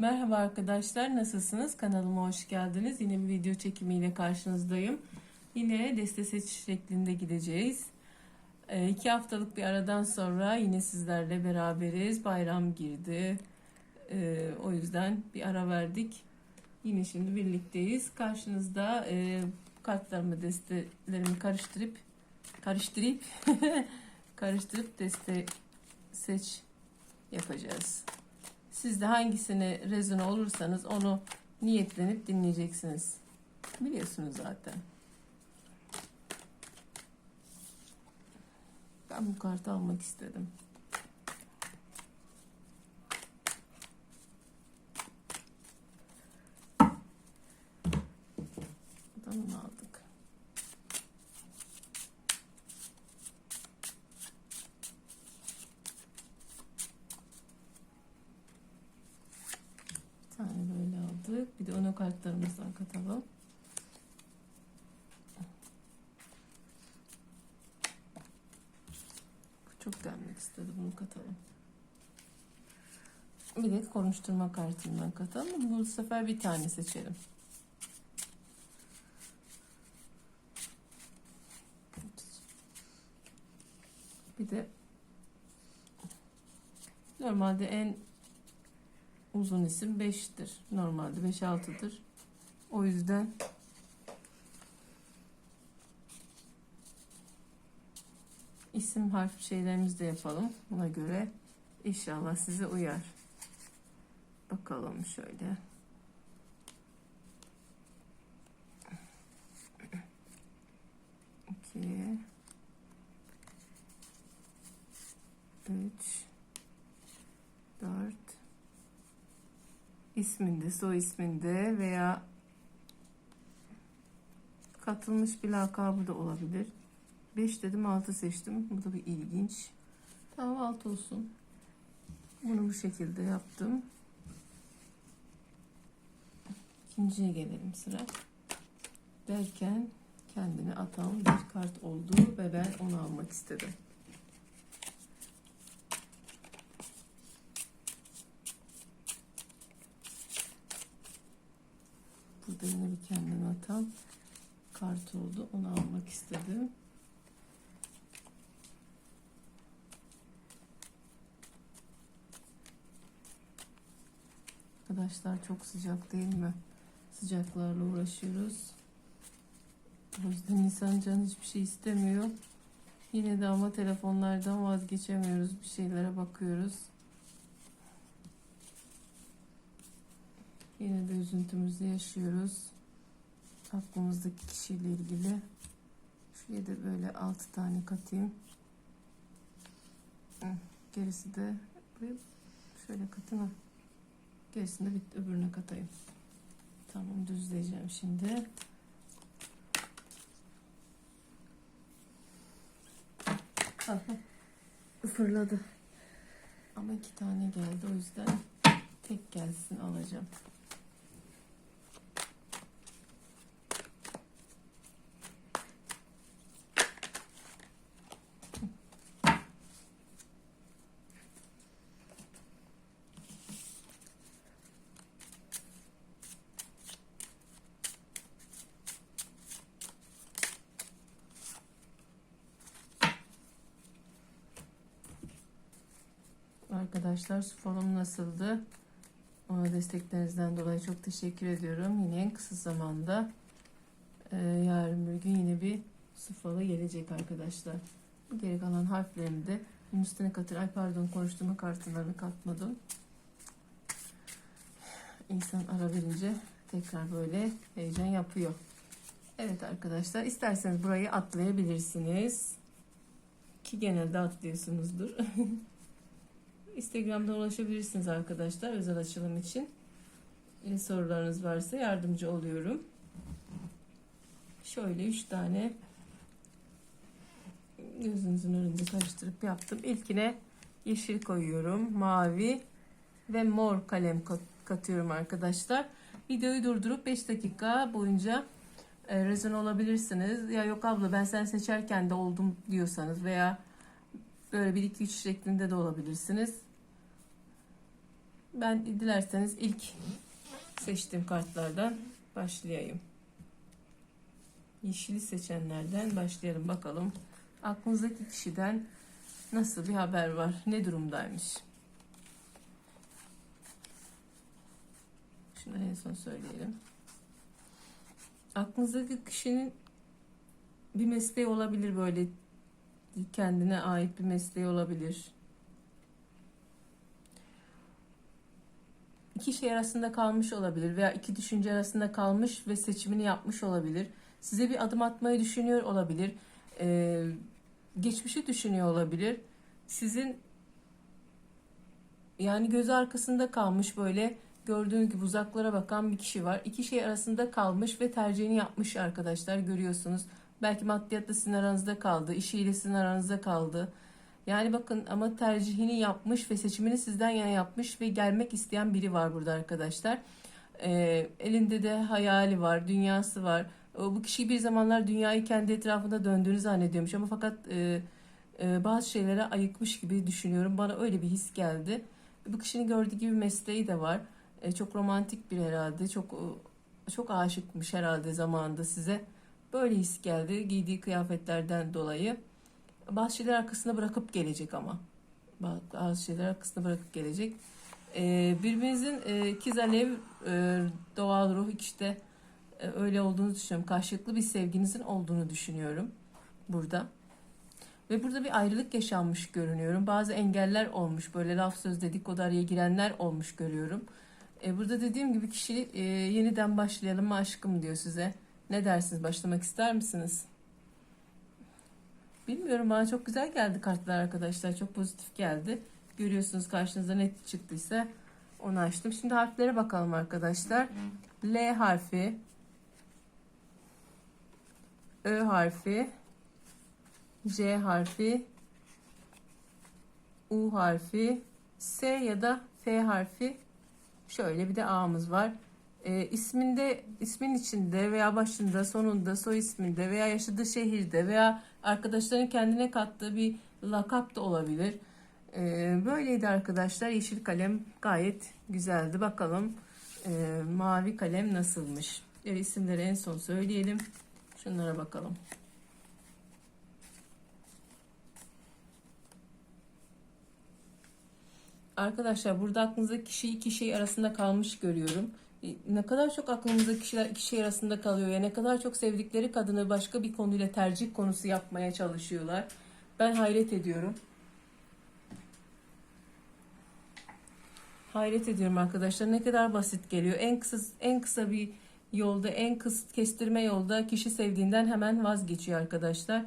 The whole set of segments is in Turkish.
Merhaba arkadaşlar nasılsınız? Kanalıma hoş geldiniz. Yine bir video çekimiyle karşınızdayım. Yine deste seç şeklinde gideceğiz. Ee, iki haftalık bir aradan sonra yine sizlerle beraberiz. Bayram girdi. Ee, o yüzden bir ara verdik. Yine şimdi birlikteyiz. Karşınızda e, kartlarımı destelerimi karıştırıp karıştırıp karıştırıp deste seç yapacağız. Siz de hangisine rezone olursanız onu niyetlenip dinleyeceksiniz. Biliyorsunuz zaten. Ben bu kartı almak istedim. Buradan onu aldık. Bir tane böyle aldık. Bir de onu kartlarımızdan katalım. Çok gelmek istedi. Bunu katalım. Bir de konuşturma kartından katalım. Bu sefer bir tane seçelim. Bir de normalde en uzun isim 5'tir. Normalde 5-6'dır. O yüzden isim harf şeylerimizi de yapalım. Buna göre inşallah size uyar. Bakalım şöyle. İki. Üç. İsminde, soy isminde veya katılmış bir lakabı da olabilir. 5 dedim 6 seçtim. Bu da bir ilginç. Tamam 6 olsun. Bunu bu şekilde yaptım. İkinciye gelelim sıra. Derken kendini atan bir kart oldu ve ben onu almak istedim. Burada yine bir kendini atan kart oldu. Onu almak istedim. Arkadaşlar çok sıcak değil mi? Sıcaklarla uğraşıyoruz. O yüzden insan can hiçbir şey istemiyor. Yine de ama telefonlardan vazgeçemiyoruz. Bir şeylere bakıyoruz. Yine de üzüntümüzü yaşıyoruz. Aklımızdaki kişiyle ilgili. Şuraya da böyle 6 tane katayım. Gerisi de şöyle katayım. Gerisini de bir öbürüne katayım. Tamam düzleyeceğim şimdi. Aha, Fırladı. Ama iki tane geldi o yüzden tek gelsin alacağım. Arkadaşlar falım nasıldı? Ona desteklerinizden dolayı çok teşekkür ediyorum. Yine en kısa zamanda e, yarın bir gün yine bir su falı gelecek arkadaşlar. Bu geri kalan harflerimi de üstüne katır. Ay pardon konuşturma kartlarını katmadım. İnsan ara verince tekrar böyle heyecan yapıyor. Evet arkadaşlar isterseniz burayı atlayabilirsiniz. Ki genelde atlıyorsunuzdur. Instagram'da ulaşabilirsiniz arkadaşlar özel açılım için. E, sorularınız varsa yardımcı oluyorum. Şöyle 3 tane gözünüzün önünde karıştırıp yaptım. İlkine yeşil koyuyorum, mavi ve mor kalem kat- katıyorum arkadaşlar. Videoyu durdurup 5 dakika boyunca e, rezon olabilirsiniz. Ya yok abla ben sen seçerken de oldum diyorsanız veya böyle 1 2 3 şeklinde de olabilirsiniz. Ben dilerseniz ilk seçtiğim kartlardan başlayayım. Yeşili seçenlerden başlayalım bakalım. Aklınızdaki kişiden nasıl bir haber var? Ne durumdaymış? Şunu en son söyleyelim. Aklınızdaki kişinin bir mesleği olabilir böyle kendine ait bir mesleği olabilir. İki şey arasında kalmış olabilir veya iki düşünce arasında kalmış ve seçimini yapmış olabilir. Size bir adım atmayı düşünüyor olabilir. Ee, geçmişi düşünüyor olabilir. Sizin yani göz arkasında kalmış böyle gördüğünüz gibi uzaklara bakan bir kişi var. İki şey arasında kalmış ve tercihini yapmış arkadaşlar görüyorsunuz. Belki maddiyatla sizin aranızda kaldı, işiyle sizin aranızda kaldı. Yani bakın ama tercihini yapmış ve seçimini sizden yana yapmış ve gelmek isteyen biri var burada arkadaşlar. Ee, elinde de hayali var, dünyası var. Bu kişi bir zamanlar dünyayı kendi etrafında döndüğünü zannediyormuş ama fakat e, e, bazı şeylere ayıkmış gibi düşünüyorum. Bana öyle bir his geldi. Bu kişinin gördüğü gibi mesleği de var. E, çok romantik bir herhalde. Çok çok aşıkmış herhalde zamanında size. Böyle his geldi giydiği kıyafetlerden dolayı. Bazı şeyler arkasında bırakıp gelecek ama. Bazı şeyler arkasında bırakıp gelecek. E, birbirinizin e, ikiz alev e, doğal ruh işte e, öyle olduğunu düşünüyorum. Karşılıklı bir sevginizin olduğunu düşünüyorum burada. Ve burada bir ayrılık yaşanmış görünüyorum. Bazı engeller olmuş. Böyle laf söz dedikodu araya girenler olmuş görüyorum. E, burada dediğim gibi kişi e, yeniden başlayalım aşkım diyor size. Ne dersiniz? Başlamak ister misiniz? Bilmiyorum bana çok güzel geldi kartlar arkadaşlar. Çok pozitif geldi. Görüyorsunuz karşınıza ne çıktıysa onu açtım. Şimdi harflere bakalım arkadaşlar. L harfi, Ö harfi, J harfi, U harfi, S ya da F harfi şöyle bir de A'mız var. E, isminde, ismin içinde veya başında, sonunda, soy isminde veya yaşadığı şehirde veya arkadaşların kendine kattığı bir lakap da olabilir. E, böyleydi arkadaşlar. Yeşil kalem gayet güzeldi. Bakalım e, mavi kalem nasılmış. E, isimleri en son söyleyelim. Şunlara bakalım. Arkadaşlar burada aklınızda kişi iki şey arasında kalmış görüyorum. Ne kadar çok aklımızda kişiler iki şey arasında kalıyor ya ne kadar çok sevdikleri kadını başka bir konuyla tercih konusu yapmaya çalışıyorlar. Ben hayret ediyorum. Hayret ediyorum arkadaşlar. Ne kadar basit geliyor. En kısa en kısa bir yolda, en kısa kestirme yolda kişi sevdiğinden hemen vazgeçiyor arkadaşlar.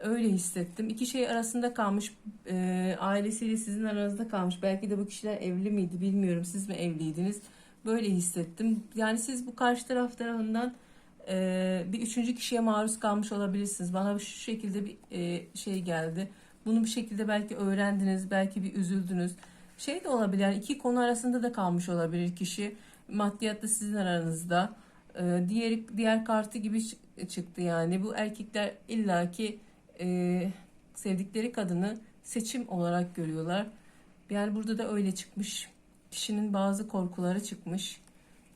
Öyle hissettim. İki şey arasında kalmış, e, ailesiyle sizin aranızda kalmış. Belki de bu kişiler evli miydi bilmiyorum. Siz mi evliydiniz? Böyle hissettim. Yani siz bu karşı taraf tarafından e, bir üçüncü kişiye maruz kalmış olabilirsiniz. Bana şu şekilde bir e, şey geldi. Bunu bir şekilde belki öğrendiniz, belki bir üzüldünüz. Şey de olabilir, yani iki konu arasında da kalmış olabilir kişi. Maddiyatla sizin aranızda. E, diğer diğer kartı gibi çı- çıktı yani. Bu erkekler illaki e, sevdikleri kadını seçim olarak görüyorlar. Yani burada da öyle çıkmış. Kişinin bazı korkuları çıkmış.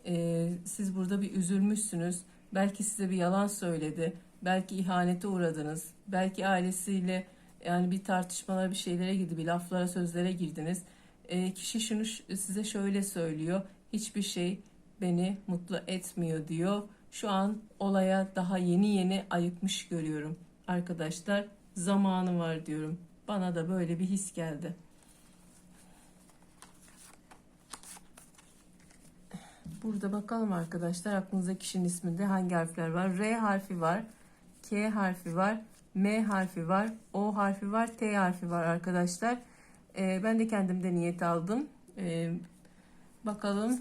E, siz burada bir üzülmüşsünüz. Belki size bir yalan söyledi. Belki ihanete uğradınız. Belki ailesiyle yani bir tartışmalara bir şeylere girdi. Bir laflara sözlere girdiniz. E, kişi şunu size şöyle söylüyor. Hiçbir şey beni mutlu etmiyor diyor. Şu an olaya daha yeni yeni ayıkmış görüyorum. Arkadaşlar zamanı var diyorum. Bana da böyle bir his geldi. Burada bakalım arkadaşlar aklınızda kişinin isminde hangi harfler var? R harfi var, K harfi var, M harfi var, O harfi var, T harfi var arkadaşlar. Ee, ben de kendimde niyet aldım. Ee, bakalım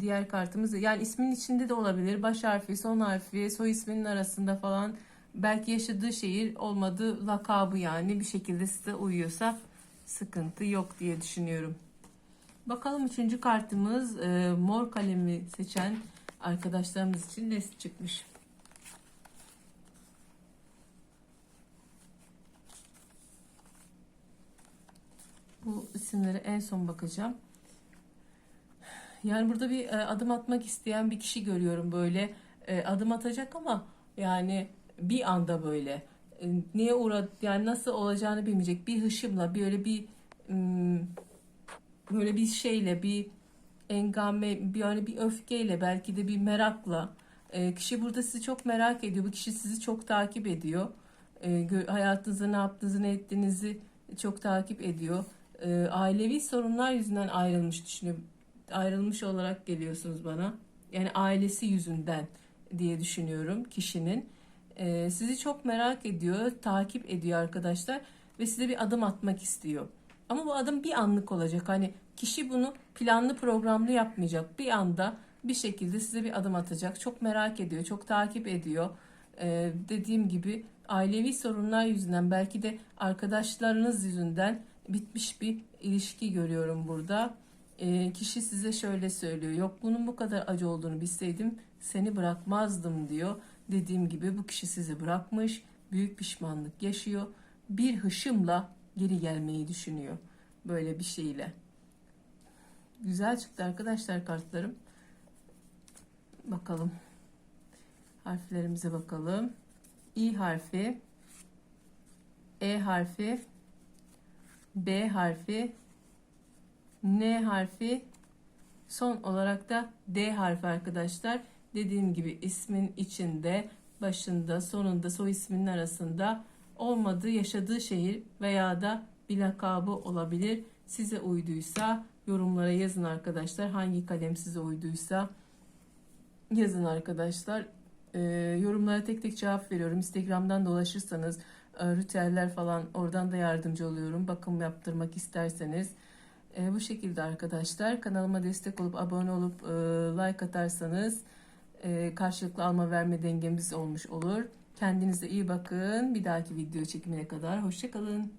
diğer kartımız yani ismin içinde de olabilir. Baş harfi, son harfi, soy isminin arasında falan belki yaşadığı şehir olmadığı lakabı yani bir şekilde size uyuyorsa sıkıntı yok diye düşünüyorum. Bakalım üçüncü kartımız e, mor kalemi seçen arkadaşlarımız için ne çıkmış. Bu isimlere en son bakacağım. Yani burada bir e, adım atmak isteyen bir kişi görüyorum böyle. E, adım atacak ama yani bir anda böyle. E, neye uğradı yani nasıl olacağını bilmeyecek. Bir hışımla böyle bir ım, böyle bir şeyle bir engame bir yani bir öfkeyle belki de bir merakla e, kişi burada sizi çok merak ediyor. Bu kişi sizi çok takip ediyor. E, hayatınızda ne yaptığınızı ne ettiğinizi çok takip ediyor. E, ailevi sorunlar yüzünden ayrılmış düşünüyorum. Ayrılmış olarak geliyorsunuz bana. Yani ailesi yüzünden diye düşünüyorum kişinin. E, sizi çok merak ediyor, takip ediyor arkadaşlar ve size bir adım atmak istiyor. Ama bu adım bir anlık olacak. Hani kişi bunu planlı programlı yapmayacak. Bir anda bir şekilde size bir adım atacak. Çok merak ediyor, çok takip ediyor. Ee, dediğim gibi ailevi sorunlar yüzünden belki de arkadaşlarınız yüzünden bitmiş bir ilişki görüyorum burada. Ee, kişi size şöyle söylüyor. Yok bunun bu kadar acı olduğunu bilseydim seni bırakmazdım diyor. Dediğim gibi bu kişi sizi bırakmış. Büyük pişmanlık yaşıyor. Bir hışımla geri gelmeyi düşünüyor. Böyle bir şeyle. Güzel çıktı arkadaşlar kartlarım. Bakalım. Harflerimize bakalım. İ harfi, E harfi, B harfi, N harfi, son olarak da D harfi arkadaşlar. Dediğim gibi ismin içinde, başında, sonunda, soy isminin arasında olmadığı yaşadığı şehir veya da bir lakabı olabilir. Size uyduysa yorumlara yazın arkadaşlar. Hangi kalem size uyduysa yazın arkadaşlar. Ee, yorumlara tek tek cevap veriyorum. Instagram'dan dolaşırsanız e, ritüeller falan oradan da yardımcı oluyorum. Bakım yaptırmak isterseniz. E, bu şekilde arkadaşlar kanalıma destek olup abone olup e, like atarsanız e, karşılıklı alma verme dengemiz olmuş olur. Kendinize iyi bakın. Bir dahaki video çekimine kadar hoşçakalın.